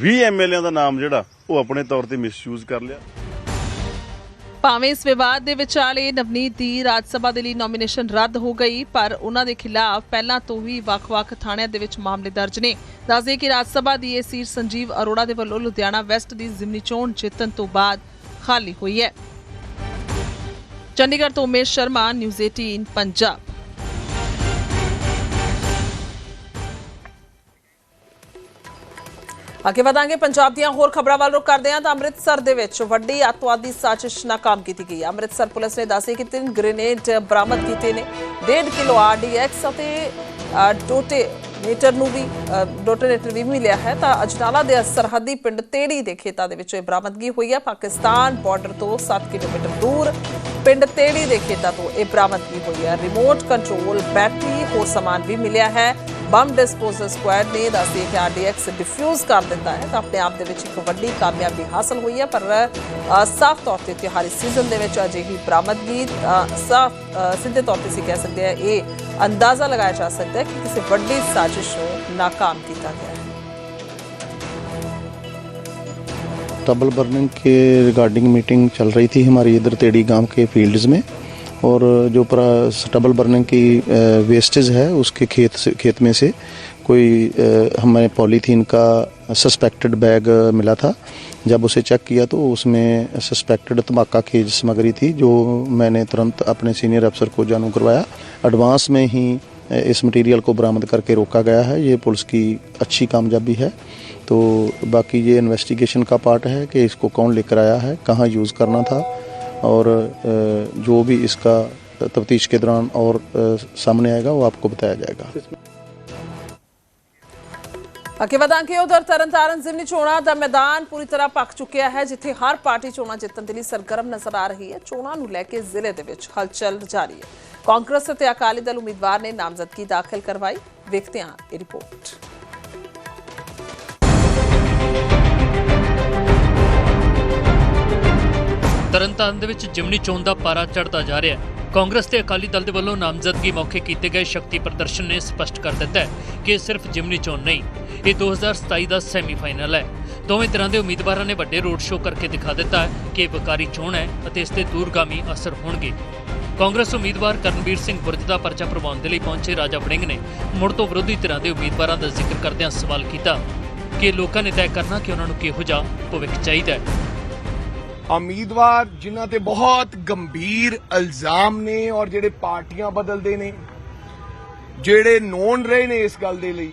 20 ਐਮਐਲਏਆਂ ਦਾ ਨਾਮ ਜਿਹੜਾ ਉਹ ਆਪਣੇ ਤੌਰ ਤੇ ਮਿਸਯੂਜ਼ ਕਰ ਲਿਆ। ਭਾਵੇਂ ਇਸ ਵਿਵਾਦ ਦੇ ਵਿਚਾਲੇ ਨਵਨੀਤ ਦੀ ਰਾਜ ਸਭਾ ਦੇ ਲਈ ਨੋਮੀਨੇਸ਼ਨ ਰੱਦ ਹੋ ਗਈ, ਪਰ ਉਹਨਾਂ ਦੇ ਖਿਲਾਫ ਪਹਿਲਾਂ ਤੋਂ ਹੀ ਵੱਖ-ਵੱਖ ਥਾਣਿਆਂ ਦੇ ਵਿੱਚ ਮਾਮਲੇ ਦਰਜ ਨੇ। ਦੱਸਦੇ ਕਿ ਰਾਜ ਸਭਾ ਦੀ ਇਹ ਸੀਟ ਸੰਜੀਵ ਅਰੋੜਾ ਦੇ ਵੱਲੋਂ ਲੁਧਿਆਣਾ ਵੈਸਟ ਦੀ ਜ਼ਿਮਨੀ ਚੋਣ ਜਿੱਤਣ ਤੋਂ ਬਾਅਦ ਖਾਲੀ ਹੋਈ ਹੈ। ਚੰਡੀਗੜ੍ਹ ਤੋਂ ਉਮੇਸ਼ ਸ਼ਰਮਾ, ਨਿਊਜ਼ 18 ਪੰਜਾਬ। ਅੱਗੇ ਵਧਾਂਗੇ ਪੰਜਾਬ ਦੀਆਂ ਹੋਰ ਖਬਰਾਂ ਵੱਲ ਰੁਕ ਕਰਦੇ ਹਾਂ ਤਾਂ ਅੰਮ੍ਰਿਤਸਰ ਦੇ ਵਿੱਚ ਵੱਡੀ ਅੱਤਵਾਦੀ ਸਾਜ਼ਿਸ਼ ਨਾਕਾਮ ਕੀਤੀ ਗਈ ਹੈ। ਅੰਮ੍ਰਿਤਸਰ ਪੁਲਿਸ ਨੇ ਦੱਸਿਆ ਕਿ ਤਿੰਨ ਗ੍ਰੇਨੇਡ ਬਰਾਮਦ ਕੀਤੇ ਨੇ। 1.5 ਕਿਲੋ ਆਰਡੀਐਕਸ ਅਤੇ ਅ, ਟੋਟੇ ਮੀਟਰ ਨੂੰ ਵੀ ਅ, ਡੋਟੇਨੇਟਰ ਵੀ ਮਿਲਿਆ ਹੈ। ਤਾਂ ਅਜਨਾਲਾ ਦੇ ਸਰਹੱਦੀ ਪਿੰਡ ਤੇੜੀ ਦੇ ਖੇਤਾਂ ਦੇ ਵਿੱਚ ਇਹ ਬਰਾਮਦਗੀ ਹੋਈ ਹੈ। ਪਾਕਿਸਤਾਨ ਬਾਰਡਰ ਤੋਂ 7 ਕਿਲੋਮੀਟਰ ਦੂਰ ਪਿੰਡ ਤੇੜੀ ਦੇ ਖੇਤਾਂ ਤੋਂ ਇਹ ਬਰਾਮਦਗੀ ਹੋਈ ਹੈ। ਰਿਮੋਟ ਕੰਟਰੋਲ ਬੈਟਰੀ ਹੋਰ ਸਮਾਨ ਵੀ ਮਿਲਿਆ ਹੈ। ਬੰਬ ਡਿਸਪੋਜ਼ਲ ਸਕੁਐਡ ਨੇ ਦੱਸਿਆ ਕਿ ਆਰਡੀਐਕਸ ਡਿਫਿਊਜ਼ ਕਰ ਦਿੱਤਾ ਹੈ ਤਾਂ ਆਪਣੇ ਆਪ ਦੇ ਵਿੱਚ ਇੱਕ ਵੱਡੀ ਕਾਮਯਾਬੀ ਹਾਸਲ ਹੋਈ ਹੈ ਪਰ ਅ, ਸਾਫ਼ ਤੌਰ ਤੇ ਤਿਉਹਾਰੀ ਸੀਜ਼ਨ ਦੇ ਵਿੱਚ ਅਜਿਹੀ ਬਰਾਮਦਗੀ ਅ, ਸਾਫ਼ ਅ, ਸਿੱਧੇ ਤੌਰ ਤੇ ਅਸੀਂ ਕਹਿ ਸਕਦੇ ਹਾਂ ਇਹ ਅੰਦਾਜ਼ਾ ਲਗਾਇਆ ਜਾ ਸਕਦਾ ਹੈ ਕਿ ਕਿਸੇ ਵੱਡੀ ਸਾਜ਼ਿਸ਼ ਨੂੰ ਨਾਕਾਮ ਕੀਤਾ ਗਿਆ ਹੈ ट्रबल बर्निंग के रिगार्डिंग मीटिंग चल रही थी हमारी इधर तेड़ी गांव के फील्ड्स में और जो स्टबल बर्निंग की वेस्टेज है, उसके खेत से, खेत में से कोई हमें पॉलीथीन का सस्पेक्टेड बैग मिला था। जब उसे चेक किया तो उसमें सस्पेक्टेड तम्बाका की सामग्री थी, जो मैंने तुरंत अपने सीनियर अफसर को जानू करवाया। एडवांस में ही इस मटेरियल को बरामद करके रोका गया है। ये पुलिस की अच्छी कामयाबी है। तो बाकी ये इन्वेस्टिगेशन का पार्ट है कि इसको कौन लेकर आया है, कहाँ यूज़ करना था। और अ, जो भी इसका तफ्तीश के दौरान और अ, सामने आएगा वो आपको बताया जाएगा ਅੱਗੇ ਵਧਾਂਗੇ ਉਧਰ ਤਰਨਤਾਰਨ ਜ਼ਿਮਨੀ ਚੋਣਾਂ ਦਾ ਮੈਦਾਨ ਪੂਰੀ ਤਰ੍ਹਾਂ ਪੱਕ ਚੁੱਕਿਆ ਹੈ ਜਿੱਥੇ ਹਰ ਪਾਰਟੀ ਚੋਣਾਂ ਜਿੱਤਣ ਦੇ ਲਈ ਸਰਗਰਮ ਨਜ਼ਰ ਆ ਰਹੀ ਹੈ ਚੋਣਾਂ ਨੂੰ ਲੈ ਕੇ ਜ਼ਿਲ੍ਹੇ ਦੇ ਵਿੱਚ ਹਲਚਲ ਜਾਰੀ ਹੈ ਕਾਂਗਰਸ ਅਤੇ ਅਕਾਲੀ ਦਲ ਉਮੀਦਵਾਰ ਨੇ ਨਾਮਜ਼ਦਗੀ ਦਾਖਲ ਕਰਵਾਈ ਵੇਖਦੇ ਹਾਂ ਇਹ ਰਿਪੋਰਟ ਤਰਨਤਾਰਨ ਦੇ ਵਿੱਚ ਜਿਮਨੀ ਚੋਣ ਦਾ ਪਾਰਾ ਚੜਦਾ ਜਾ ਰਿਹਾ ਹੈ। ਕਾਂਗਰਸ ਤੇ ਅਕਾਲੀ ਦਲ ਦੇ ਵੱਲੋਂ ਨਾਮਜ਼ਦਗੀ ਮੌਕੇ ਕੀਤੇ ਗਏ ਸ਼ਕਤੀ ਪ੍ਰਦਰਸ਼ਨ ਨੇ ਸਪਸ਼ਟ ਕਰ ਦਿੱਤਾ ਹੈ ਕਿ ਇਹ ਸਿਰਫ ਜਿਮਨੀ ਚੋਣ ਨਹੀਂ, ਇਹ 2027 ਦਾ ਸੈਮੀਫਾਈਨਲ ਹੈ। ਦੋਵੇਂ ਤਰ੍ਹਾਂ ਦੇ ਉਮੀਦਵਾਰਾਂ ਨੇ ਵੱਡੇ ਰੋਡ ਸ਼ੋਅ ਕਰਕੇ ਦਿਖਾ ਦਿੱਤਾ ਹੈ ਕਿ ਇਹ ਵਕਾਰੀ ਚੋਣ ਹੈ ਅਤੇ ਇਸ ਤੇ ਦੂਰਗਾਮੀ ਅਸਰ ਹੋਣਗੇ। ਕਾਂਗਰਸ ਉਮੀਦਵਾਰ ਕਰਨਵੀਰ ਸਿੰਘ ਬੁਰਜ ਦਾ ਪਰਚਾ ਭਰਵਾਉਣ ਦੇ ਲਈ ਪਹੁੰਚੇ ਰਾਜਾ ਵੜਿੰਗ ਨੇ ਮੁੜ ਤੋਂ ਵਿਰੋਧੀ ਧਿਰਾਂ ਦੇ ਉਮੀਦਵਾਰਾਂ ਦਾ ਜ਼ਿਕਰ ਕਰਦਿਆਂ ਸਵਾਲ ਕੀਤਾ ਕਿ ਲੋਕਾਂ ਨੇ ਤੈਅ ਕਰਨਾ ਕਿ ਉਹਨਾਂ ਨੂੰ ਕਿਹੋ ਜਿਹਾ ਭਵਿੱਖ ਚਾਹੀਦਾ ਹੈ। ਉਮੀਦਵਾਰ ਜਿਨ੍ਹਾਂ ਤੇ ਬਹੁਤ ਗੰਭੀਰ ਇਲਜ਼ਾਮ ਨੇ ਔਰ ਜਿਹੜੇ ਪਾਰਟੀਆਂ ਬਦਲਦੇ ਨੇ, ਜਿਹੜੇ ਨੋਨ ਰਹੇ ਨੇ ਇਸ ਗੱਲ ਦੇ ਲਈ,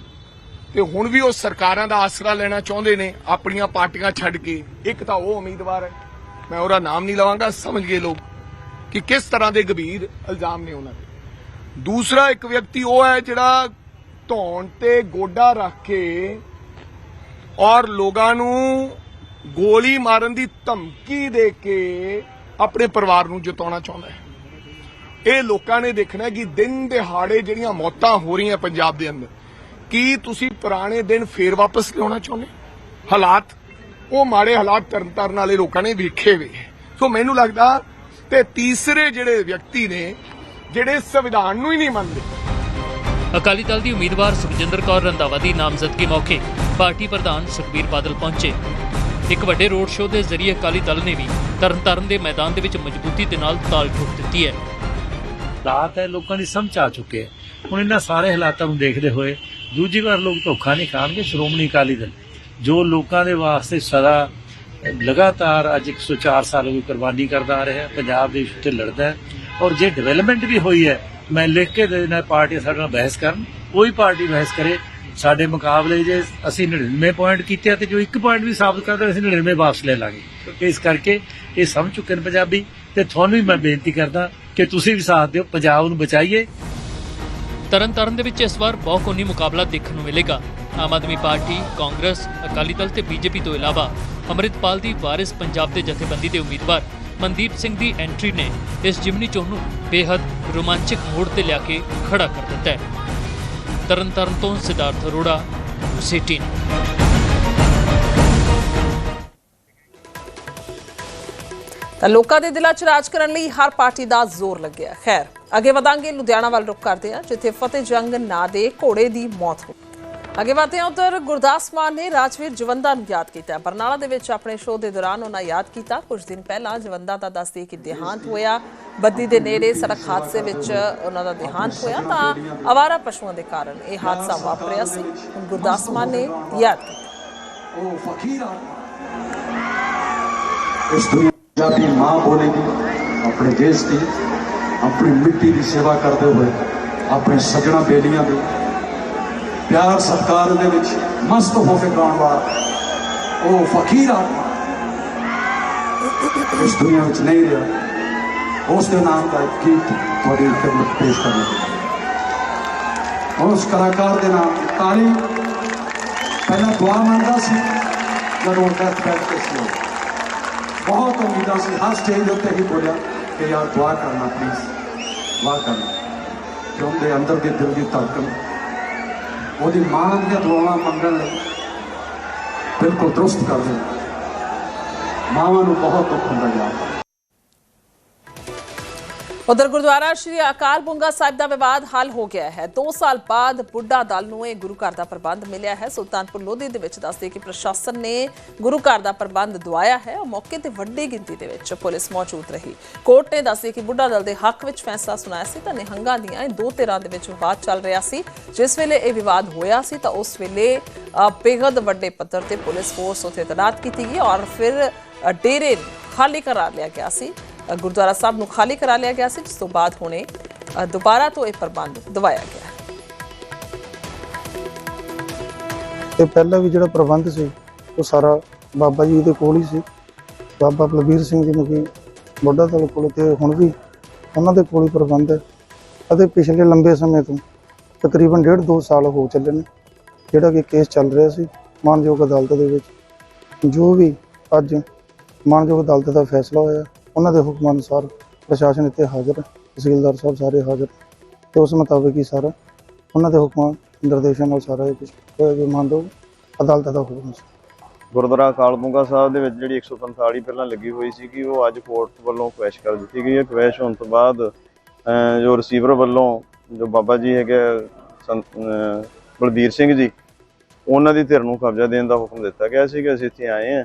ਤੇ ਹੁਣ ਵੀ ਉਹ ਸਰਕਾਰਾਂ ਦਾ ਆਸਰਾ ਲੈਣਾ ਚਾਹੁੰਦੇ ਨੇ ਆਪਣੀਆਂ ਪਾਰਟੀਆਂ ਛੱਡ ਕੇ। ਇੱਕ ਤਾਂ ਉਹ ਉਮੀਦਵਾਰ ਹੈ, ਮੈਂ ਉਹਦਾ ਨਾਮ ਨਹੀਂ ਲਵਾਂਗਾ, ਸਮਝ ਗਏ ਲੋਕ ਕਿ ਕਿਸ ਤਰ੍ਹਾਂ ਦੇ ਗੰਭੀਰ ਇਲਜ਼ਾਮ ਨੇ ਉਹਨਾਂ ਦੇ। ਦੂਸਰਾ ਇੱਕ ਵਿਅਕਤੀ ਉਹ ਹੈ ਜਿਹੜਾ ਧੌਣ ਤੇ ਗੋਡਾ ਰੱਖ ਕੇ ਔਰ ਲੋਕਾਂ ਨੂੰ ਗੋਲੀ ਮਾਰਨ ਦੀ ਧਮਕੀ ਦੇ ਕੇ ਆਪਣੇ ਪਰਿਵਾਰ ਨੂੰ ਜਿਤਾਉਣਾ ਚਾਹੁੰਦਾ ਹੈ। ਇਹ ਲੋਕਾਂ ਨੇ ਦੇਖਣਾ ਕਿ ਦਿਨ ਦਿਹਾੜੇ ਜਿਹੜੀਆਂ ਮੌਤਾਂ ਹੋ ਰਹੀਆਂ ਪੰਜਾਬ ਦੇ ਅੰਦਰ, ਕੀ ਤੁਸੀਂ ਪੁਰਾਣੇ ਦਿਨ ਫੇਰ ਵਾਪਸ ਲਿਆਉਣਾ ਚਾਹੁੰਦੇ? ਹਾਲਾਤ, ਉਹ ਮਾੜੇ ਹਾਲਾਤ ਤਰਨਤਾਰਨ ਵਾਲੇ ਲੋਕਾਂ ਨੇ ਵੇਖੇ ਵੇ। ਸੋ ਮੈਨੂੰ ਲੱਗਦਾ ਤੇ ਤੀਸਰੇ ਜਿਹੜੇ ਵਿਅਕਤੀ ਨੇ, ਜਿਹੜੇ ਸੰਵਿਧਾਨ ਨੂੰ ਹੀ ਨਹੀਂ ਮੰਨਦੇ। ਅਕਾਲੀ ਦਲ ਦੀ ਉਮੀਦਵਾਰ ਸੁਖਜਿੰਦਰ ਕੌਰ ਰੰਧਾਵਾ ਦੀ ਨਾਮਜ਼ਦਗੀ ਮੌਕੇ ਪਾਰਟੀ ਪ੍ਰਧਾਨ ਸੁਖਬੀਰ ਬਾਦਲ ਪਹੁੰਚੇ। ਇੱਕ ਵੱਡੇ ਰੋਡ ਸ਼ੋਅ ਦੇ ਜ਼ਰੀਏ ਅਕਾਲੀ ਦਲ ਨੇ ਵੀ ਤਰਨਤਾਰਨ ਦੇ ਮੈਦਾਨ ਦੇ ਵਿੱਚ ਮਜ਼ਬੂਤੀ ਦੇ ਨਾਲ ਤਾਲ ਠੋਕ ਦਿੱਤੀ ਹੈ। ਹਾਲਾਤ ਹੈ ਲੋਕਾਂ ਦੀ ਸਮਝ ਆ ਚੁੱਕੇ ਹੈ। ਹੁਣ ਇਹਨਾਂ ਸਾਰੇ ਹਾਲਾਤਾਂ ਨੂੰ ਦੇਖਦੇ ਹੋਏ ਦੂਜੀ ਵਾਰ ਲੋਕ ਧੋਖਾ ਨਹੀਂ ਖਾਣਗੇ, ਸ਼੍ਰੋਮਣੀ ਅਕਾਲੀ ਦਲ। ਜੋ ਲੋਕਾਂ ਦੇ ਵਾਸਤੇ ਸਦਾ ਲਗਾਤਾਰ ਅੱਜ 104 ਸਾਲ ਦੀ ਕੁਰਬਾਨੀ ਕਰਦਾ ਆ ਰਿਹਾ ਪੰਜਾਬ ਦੇ ਉੱਤੇ ਲੜਦਾ ਹੈ। ਔਰ ਜੇ ਡਿਵੈਲਪਮੈਂਟ ਵੀ ਹੋਈ ਹੈ, ਮੈਂ ਲਿਖ ਕੇ ਦੇ ਦੇਣਾ ਪਾਰਟੀ ਸਾਡੇ ਨਾਲ ਬਹਿਸ ਕਰਨ, ਕੋਈ ਪਾਰਟੀ ਬਹਿਸ ਕਰੇ ਸਾਡੇ ਮੁਕਾਬਲੇ ਜੇ ਅਸੀਂ 99 ਪੁਆਇੰਟ ਕੀਤੇ ਆ ਤੇ ਜੋ ਇੱਕ ਪੁਆਇੰਟ ਵੀ ਸਾਬਤ ਕਰਦਾ ਅਸੀਂ 99 ਵਾਪਸ ਲੈ ਲਾਂਗੇ। ਕਿਉਂਕਿ ਇਸ ਕਰਕੇ ਇਹ ਸਮਝ ਚੁੱਕੇ ਨੇ ਪੰਜਾਬੀ ਤੇ ਤੁਹਾਨੂੰ ਵੀ ਮੈਂ ਬੇਨਤੀ ਕਰਦਾ ਕਿ ਤੁਸੀਂ ਵੀ ਸਾਥ ਦਿਓ ਪੰਜਾਬ ਨੂੰ ਬਚਾਈਏ। ਤਰਨਤਾਰਨ ਦੇ ਵਿੱਚ ਇਸ ਵਾਰ ਬਹੁਕੌਮੀ ਮੁਕਾਬਲਾ ਦੇਖਣ ਨੂੰ ਮਿਲੇਗਾ। ਆਮ ਆਦਮੀ ਪਾਰਟੀ ਕਾਂਗਰਸ ਅਕਾਲੀ ਦਲ ਤੇ ਬੀਜੇਪੀ ਤੋਂ ਇਲਾਵਾ ਅੰਮ੍ਰਿਤਪਾਲ ਦੀ ਵਾਰਿਸ ਪੰਜਾਬ ਦੇ ਜਥੇਬੰਦੀ ਦੇ ਉਮੀਦਵਾਰ ਮਨਦੀਪ ਸਿੰਘ ਦੀ ਐਂਟਰੀ ਨੇ ਇਸ ਜਿਮਨੀ ਚੋਣ ਨੂੰ ਬੇहद ਰੋਮਾਂਚਕ ਮੋੜ ਤੇ ਲਿਆ ਕੇ ਖੜਾ ਕਰ ਦਿੱਤਾ ਹੈ। ਤਰਨਤਾਰਨ ਤੋਂ ਸਿਧਾਰਥ ਅਰੋੜਾ ਸਿਟੀ ਤਾਂ ਲੋਕਾਂ ਦੇ ਦਿਲਾਂ 'ਚ ਰਾਜ ਕਰਨ ਲਈ ਹਰ ਪਾਰਟੀ ਦਾ ਜ਼ੋਰ ਲੱਗਿਆ ਖੈਰ, ਅੱਗੇ ਵਧਾਂਗੇ ਲੁਧਿਆਣਾ ਵੱਲ ਰੁਕ ਕਰਦੇ ਹਾਂ, ਜਿੱਥੇ ਫਤਿਹ ਜੰਗ ਨਾਂ ਦੇ ਘੋੜੇ ਦੀ ਮੌਤ ਹੋਈ ਅੱਗੇ ਵਧਦੇ ਹਾਂ ਉਧਰ, ਗੁਰਦਾਸ ਮਾਨ ਨੇ ਰਾਜਵੀਰ ਜਵੰਦਾ ਨੂੰ ਯਾਦ ਕੀਤਾ। ਬਰਨਾਲਾ ਦੇ ਵਿੱਚ ਆਪਣੇ ਸ਼ੋਅ ਦੇ ਦੌਰਾਨ ਉਹਨਾਂ ਯਾਦ ਕੀਤਾ। ਕੁਝ ਦਿਨ ਪਹਿਲਾਂ ਜਵੰਦਾ ਦਾ ਦੱਸਦੀ ਕਿ ਦੇਹਾਂਤ ਹੋਇਆ। ਬੱਦੀ ਦੇ ਨੇੜੇ ਸੜਕ ਹਾਦਸੇ ਵਿੱਚ ਉਹਨਾਂ ਦਾ ਦੇਹਾਂਤ ਹੋਇਆ ਤਾਂ ਆਵਾਰਾ ਪਸ਼ੂਆਂ ਦੇ ਕਾਰਨ ਇਹ ਹਾਦਸਾ ਵਾਪਰਿਆ ਸੀ। ਹੁਣ ਗੁਰਦਾਸ ਮਾਨ ਨੇ ਯਾਦ ਕੀਤਾ। ਉਹ ਫਕੀਰ ਆਤਮਾ ਇਸ ਦੁਨੀਆ ਦੀ ਮਾਂ ਬੋਲੇਗੀ। ਆਪਣੇ ਦੇਸ਼ ਦੀ, ਆਪਣੀ ਮਿੱਟੀ ਦੀ ਸੇਵਾ ਕਰਦੇ ਹੋਏ, ਆਪਣੇ ਸੱਜਣਾ ਬੇਲੀਆਂ ਦੇ। ਪਿਆਰ ਸਤਿਕਾਰ ਦੇ ਵਿੱਚ ਮਸਤ ਹੋ ਕੇ ਗਾਉਣ ਵਾਲਾ ਉਹ ਫਕੀਰ ਆਤਮਾ ਇਸ ਦੁਨੀਆ ਵਿੱਚ ਨਹੀਂ ਰਿਹਾ। ਉਸ ਦੇ ਨਾਮ ਦਾ ਗੀਤ ਤੁਹਾਡੀ ਖਿਦਮਤ ਪੇਸ਼ ਕਰਨਾ ਉਸ ਕਲਾਕਾਰ ਦੇ ਨਾਮ ਦੀ ਤਾਲੀ। ਪਹਿਲਾਂ ਦੁਆ ਮੰਗਦਾ ਸੀ, ਜਦੋਂ ਡੈਥ ਬੈਠ ਕੇ ਸੀ ਬਹੁਤ ਉਮੀਦਾਂ ਸੀ, ਹਰ ਸਟੇਜ ਉੱਤੇ ਹੀ ਬੋਲਿਆ ਕਿ ਯਾਰ ਦੁਆ ਕਰਨਾ ਪਲੀਜ਼ ਦੁਆ ਕਰਨਾ। ਕਿਉਂਕਿ ਅੰਦਰ ਦੇ ਦਿਲ ਦੀ ਧੜਕਨ ਉਹਦੀ ਮਾਂ ਦੀਆਂ ਦੁਆਵਾਂ ਮੰਗਣ ਬਿਲਕੁਲ ਦਰੁਸਤ ਕਰ ਦੇ ਮਾਵਾਂ ਨੂੰ ਬਹੁਤ ਦੁੱਖ ਹੁੰਦਾ ਯਾਰ। ਉਧਰ ਗੁਰਦੁਆਰਾ ਸ਼੍ਰੀ ਅਕਾਲ ਬੁੰਗਾ ਸਾਹਿਬ ਦਾ ਵਿਵਾਦ ਹੱਲ ਹੋ ਗਿਆ ਹੈ। 2 ਸਾਲ ਬਾਅਦ ਬੁੱਢਾ ਦਲ ਨੂੰ ਇਹ ਗੁਰੂ ਘਰ ਦਾ ਪ੍ਰਬੰਧ ਮਿਲਿਆ ਹੈ। ਸੁਲਤਾਨਪੁਰ ਲੋਧੀ ਦੇ ਵਿੱਚ ਦੱਸਦੇ ਕਿ ਪ੍ਰਸ਼ਾਸਨ ਨੇ ਗੁਰੂ ਘਰ ਦਾ ਪ੍ਰਬੰਧ ਦਵਾਇਆ ਹੈ। ਉਹ ਮੌਕੇ ਤੇ ਵੱਡੀ ਗਿਣਤੀ ਦੇ ਵਿੱਚ ਪੁਲਿਸ ਮੌਜੂਦ ਰਹੀ। ਕੋਰਟ ਨੇ ਦੱਸਿਆ ਕਿ ਬੁੱਢਾ ਦਲ ਦੇ ਹੱਕ ਵਿੱਚ ਫੈਸਲਾ ਸੁਣਾਇਆ ਸੀ ਤਾਂ ਨਿਹੰਗਾਂ ਦੀਆਂ ਇਹ ਦੋ ਧਿਰਾਂ ਦੇ ਵਿੱਚ ਵਿਵਾਦ ਚੱਲ ਰਿਹਾ ਸੀ। ਜਿਸ ਵੇਲੇ ਇਹ ਵਿਵਾਦ ਹੋਇਆ ਸੀ ਤਾਂ ਉਸ ਵੇਲੇ ਅ, ਵੱਡੇ ਪੱਧਰ ਤੇ ਪੁਲਿਸ ਫੋਰਸ ਉੱਥੇ ਤੈਨਾਤ ਕੀਤੀ ਗਈ ਔਰ ਫਿਰ ਡੇਰੇ ਖਾਲੀ ਕਰਾ ਲਿਆ ਗਿਆ ਸੀ। ਗੁਰਦੁਆਰਾ ਸਾਹਿਬ ਨੂੰ ਖਾਲੀ ਕਰਾ ਲਿਆ ਗਿਆ ਸੀ, ਜਿਸ ਤੋਂ ਬਾਅਦ ਹੁਣੇ ਦੁਬਾਰਾ ਤੋਂ ਇਹ ਪ੍ਰਬੰਧ ਦਵਾਇਆ ਗਿਆ ਹੈ। ਤੇ ਪਹਿਲਾਂ ਵੀ ਜਿਹੜਾ ਪ੍ਰਬੰਧ ਸੀ, ਉਹ ਸਾਰਾ ਬਾਬਾ ਜੀ ਦੇ ਕੋਲ ਹੀ ਸੀ। ਬਾਬਾ ਬਲਬੀਰ ਸਿੰਘ ਜੀ ਮੁਖੀ ਬੁੱਢਾ ਦਲ ਕੋਲ ਤੇ ਹੁਣ ਵੀ ਉਹਨਾਂ ਦੇ ਕੋਲ ਹੀ ਪ੍ਰਬੰਧ ਹੈ। ਅਤੇ ਪਿਛਲੇ ਲੰਬੇ ਸਮੇਂ ਤੋਂ ਤਕਰੀਬਨ ਡੇਢ ਦੋ ਸਾਲ ਹੋ ਚੱਲੇ ਨੇ, ਜਿਹੜਾ ਕਿ ਕੇਸ ਚੱਲ ਰਿਹਾ ਸੀ ਮਾਨਯੋਗ ਅਦਾਲਤ ਦੇ ਵਿੱਚ। ਜੋ ਵੀ ਅੱਜ ਮਾਨਯੋਗ ਅਦਾਲਤ ਦਾ ਫੈਸਲਾ ਹੋਇਆ ਉਹਨਾਂ ਦੇ ਹੁਕਮ ਅਨੁਸਾਰ ਪ੍ਰਸ਼ਾਸਨ ਇੱਥੇ ਹਾਜ਼ਰ ਹੈ ਤਹਿਸੀਲਦਾਰ ਸਾਹਿਬ ਸਾਰੇ ਹਾਜ਼ਰ ਤੇ ਉਸ ਮੁਤਾਬਕ ਹੀ ਸਾਰਾ ਉਹਨਾਂ ਦੇ ਹੁਕਮਾਂ ਨਿਰਦੇਸ਼ਾਂ ਨਾਲ ਸਾਰਾ ਇਹ ਕੁਝ ਹੋਇਆ ਜੋ ਮਾਨਯੋਗ ਅਦਾਲਤ ਦਾ ਹੁਕਮ ਸੀ। ਗੁਰਦੁਆਰਾ ਕਾਲਬੁੰਗਾ ਸਾਹਿਬ ਦੇ ਵਿੱਚ ਜਿਹੜੀ 145 ਪਹਿਲਾਂ ਲੱਗੀ ਹੋਈ ਸੀ ਕਿ ਉਹ ਅੱਜ ਕੋਰਟ ਵੱਲੋਂ ਕੁਐਸ਼ ਕਰ ਦਿੱਤੀ ਗਈ ਹੈ। ਕੁਐਸ਼ ਹੋਣ ਤੋਂ ਬਾਅਦ ਅਹ, ਜੋ ਰਿਸੀਵਰ ਵੱਲੋਂ ਜੋ ਬਾਬਾ ਜੀ ਹੈਗੇ ਸੰਤ- ਬਲਬੀਰ ਸਿੰਘ ਜੀ ਉਹਨਾਂ ਦੀ ਧਿਰ ਨੂੰ ਕਬਜ਼ਾ ਦੇਣ ਦਾ ਹੁਕਮ ਦਿੱਤਾ ਗਿਆ ਸੀ ਕਿ ਅਸੀਂ ਇੱਥੇ ਆਏ ਹਾਂ।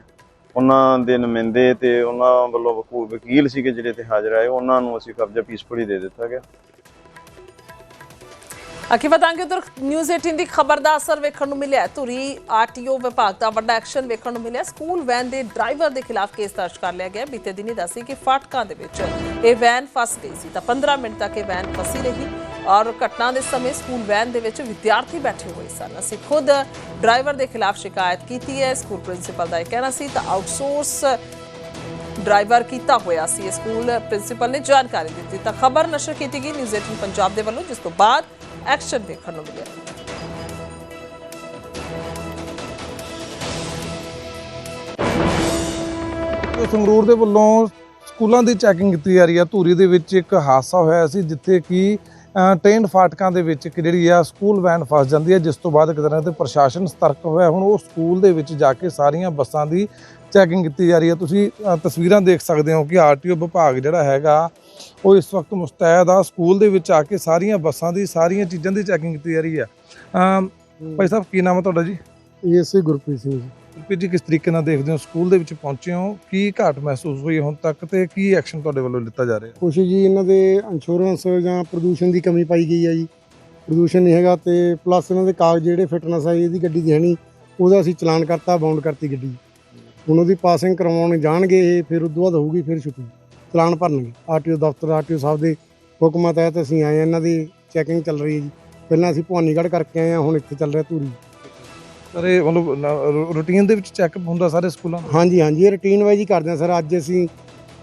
ਉਹਨਾਂ ਦੇ ਨੁਮਾਇੰਦੇ ਤੇ ਉਹਨਾਂ ਵੱਲੋਂ ਵਕੀਲ ਸੀਗੇ ਜਿਹੜੇ ਤੇ ਹਾਜ਼ਰ ਆਏ, ਉਹਨਾਂ ਨੂੰ ਅਸੀਂ ਕਬਜ਼ਾ ਪੀਸਫੁਲੀ ਦੇ ਦਿੱਤਾ ਗਿਆ। ਅੱਗੇ ਵਧਾਂਗੇ ਉਧਰ ਨਿਊਜ਼ 18 ਦੀ ਖਬਰ ਦਾ ਅਸਰ ਵੇਖਣ ਨੂੰ ਮਿਲਿਆ। ਧੁਰੀ ਆਰਟੀਓ ਵਿਭਾਗ ਦਾ ਵੱਡਾ ਐਕਸ਼ਨ ਵੇਖਣ ਨੂੰ ਮਿਲਿਆ। ਸਕੂਲ ਵੈਨ ਦੇ ਡਰਾਈਵਰ ਦੇ ਖਿਲਾਫ ਕੇਸ ਦਰਜ ਕਰ ਲਿਆ ਗਿਆ। ਬੀਤੇ ਦਿਨੀ ਦੱਸੀ ਕਿ ਫਾਟਕਾਂ ਦੇ ਵਿੱਚ ਇਹ ਵੈਨ ਫਸ ਗਈ ਸੀ। ਤਾਂ 15 ਮਿੰਟ ਤੱਕ ਇਹ ਵੈਨ ਫਸੀ ਰਹੀ। ਔਰ ਘਟਨਾ ਦੇ ਸਮੇਂ ਸਕੂਲ ਵੈਨ ਦੇ ਵਿੱਚ ਵਿਦਿਆਰਥੀ ਬੈਠੇ ਹੋਏ ਸਨ। ਅਸੀਂ ਖੁਦ ਡਰਾਈਵਰ ਦੇ ਖਿਲਾਫ ਸ਼ਿਕਾਇਤ ਕੀਤੀ ਹੈ। ਸਕੂਲ ਪ੍ਰਿੰਸੀਪਲ ਦਾ ਇਹ ਕਹਿਣਾ ਸੀ, ਤਾਂ ਆਊਟਸੋਰਸ ਡਰਾਈਵਰ ਕੀਤਾ ਹੋਇਆ ਸੀ। ਸਕੂਲ ਪ੍ਰਿੰਸੀਪਲ ਨੇ ਜਾਣਕਾਰੀ ਦਿੱਤੀ। ਤਾਂ ਖਬਰ ਨਸ਼ਰ ਕੀਤੀ ਗਈ। ਨਿਊਜ਼ 18 ਪੰਜਾਬ ਦੇ ਵੱਲੋਂ, ਜਿਸ ਤੋਂ ਬਾਅਦ ਐਕਸ਼ਨ ਦੇਖਣ ਨੂੰ ਮਿਲਿਆ। ਸੰਗਰੂਰ ਦੇ ਵੱਲੋਂ ਸਕੂਲਾਂ ਦੀ ਚੈਕਿੰਗ ਕੀਤੀ ਜਾ ਰਹੀ ਹੈ। ਧੂਰੀ ਦੇ ਵਿੱਚ ਇੱਕ ਹਾਦਸਾ ਹੋਇਆ ਸੀ, ਜਿੱਥੇ ਕਿ ਟ੍ਰੇਨ ਫਾਟਕਾਂ ਦੇ ਵਿੱਚ ਇੱਕ ਜਿਹੜੀ ਆ ਸਕੂਲ ਵੈਨ ਫਸ ਜਾਂਦੀ ਹੈ, ਜਿਸ ਤੋਂ ਬਾਅਦ ਕਿਤੇ ਨਾ ਕਿਤੇ ਪ੍ਰਸ਼ਾਸਨ ਸਤਰਕ ਹੋਇਆ ਹੁਣ ਉਹ ਸਕੂਲ ਦੇ ਵਿੱਚ ਜਾ ਕੇ ਸਾਰੀਆਂ ਬੱਸਾਂ ਦੀ ਚੈਕਿੰਗ ਕੀਤੀ ਜਾ ਰਹੀ ਹੈ। ਤੁਸੀਂ ਤਸਵੀਰਾਂ ਦੇਖ ਸਕਦੇ ਹੋ ਕਿ ਆਰਟੀਓ ਵਿਭਾਗ ਜਿਹੜਾ ਹੈਗਾ, ਉਹ ਇਸ ਵਕਤ ਮੁਸਤੈਦ ਆ। ਸਕੂਲ ਦੇ ਵਿੱਚ ਆ ਕੇ ਸਾਰੀਆਂ ਬੱਸਾਂ ਦੀ, ਸਾਰੀਆਂ ਚੀਜ਼ਾਂ ਦੀ ਚੈਕਿੰਗ ਕੀਤੀ ਜਾ ਰਹੀ ਹੈ। ਭਾਈ ਸਾਹਿਬ, ਕੀ ਨਾਮ ਹੈ ਤੁਹਾਡਾ ਜੀ? ਏਸੇ ਗੁਰਪ੍ਰੀਤ ਸਿੰਘ ਜੀ। ਗੁਰਪ੍ਰੀਤ ਜੀ ਕਿਸ ਤਰੀਕੇ ਨਾਲ ਦੇਖਦੇ ਹੋ, ਸਕੂਲ ਦੇ ਵਿੱਚ ਪਹੁੰਚੇ ਹੋ, ਕੀ ਘਾਟ ਮਹਿਸੂਸ ਹੋਈ ਹੁਣ ਤੱਕ ਤੇ ਕੀ ਐਕਸ਼ਨ ਤੁਹਾਡੇ ਵੱਲੋਂ ਲਿੱਤਾ ਜਾ ਰਿਹਾ? ਕੁਛ ਜੀ, ਇਹਨਾਂ ਦੇ ਇੰਸ਼ੋਰੈਂਸ ਜਾਂ ਪ੍ਰਦੂਸ਼ਣ ਦੀ ਕਮੀ ਪਾਈ ਗਈ ਹੈ ਜੀ। ਪ੍ਰਦੂਸ਼ਣ ਨਹੀਂ ਹੈਗਾ ਤੇ ਪਲੱਸ ਇਹਨਾਂ ਦੇ ਕਾਗਜ਼ ਜਿਹੜੇ ਫਿਟਨੈਸ ਆ, ਇਹਦੀ ਗੱਡੀ ਦੀ ਹੈ ਉਹਦਾ ਅਸੀਂ ਚਲਾਨ ਕਰਤਾ ਬਾਉਂਡ ਕਰਤੀ ਗੱਡੀ। ਹੁਣ ਉਹਦੀ ਪਾਸਿੰਗ ਕਰਵਾਉਣ ਜਾਣਗੇ, ਇਹ ਫਿਰ ਉਦੋਂ ਬਾਅਦ ਹੋਊਗੀ, ਫਿਰ ਛੁੱਟੀ। ਚਲਾਨ ਭਰਨਗੇ। ਆਰਟੀਓ ਦਫ਼ਤਰ ਆਰਟੀਓ ਸਾਹਿਬ ਦੇ ਹੁਕਮਾਂ ਤਹਿਤ ਅਸੀਂ ਆਏ ਹਾਂ, ਇਹਨਾਂ ਦੀ ਚੈਕਿੰਗ ਚੱਲ ਰਹੀ ਹੈ ਜੀ। ਪਹਿਲਾਂ ਅਸੀਂ ਭਵਾਨੀਗੜ੍ਹ ਕਰਕੇ ਆਏ ਹਾਂ, ਹੁਣ ਇੱਥੇ ਚੱਲ ਰਿਹਾ ਧੂਰੀ। ਸਰ ਮਤਲਬ ਰੂਟੀਨ ਦੇ ਵਿੱਚ ਚੈੱਕਅਪ ਹੁੰਦਾ ਸਾਰੇ ਸਕੂਲਾਂ ਦਾ? ਹਾਂਜੀ ਹਾਂਜੀ ਇਹ ਰੁਟੀਨ ਵਾਈਜ਼ ਹੀ ਕਰਦੇ ਹਾਂ ਸਰ। ਅੱਜ ਅਸੀਂ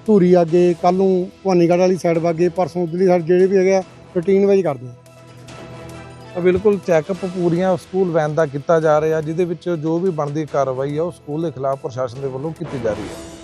ਧੂਰੀ ਅੱਗੇ ਕੱਲ ਨੂੰ ਭਵਾਨੀਗੜ੍ਹ ਵਾਲੀ ਸਾਈਡ ਵਾਗੇ ਪਰਸੋਂ ਉਧਰਲੀ ਸਾਈਡ ਜਿਹੜੇ ਵੀ ਹੈਗੇ ਆ ਰੁਟੀਨ ਵਾਈਜ਼ ਕਰਦੇ ਹਾਂ ਤਾਂ ਬਿਲਕੁਲ ਚੈੱਕਅਪ ਪੂਰੀਆਂ ਸਕੂਲ ਵੈਨ ਦਾ ਕੀਤਾ ਜਾ ਰਿਹਾ ਜਿਹਦੇ ਵਿੱਚ ਜੋ ਵੀ ਬਣਦੀ ਕਾਰਵਾਈ ਹੈ ਉਹ ਸਕੂਲ ਦੇ ਖਿਲਾਫ ਪ੍ਰਸ਼ਾਸਨ ਦੇ ਵੱਲੋਂ ਕੀਤੀ ਜਾ ਰਹੀ ਹੈ।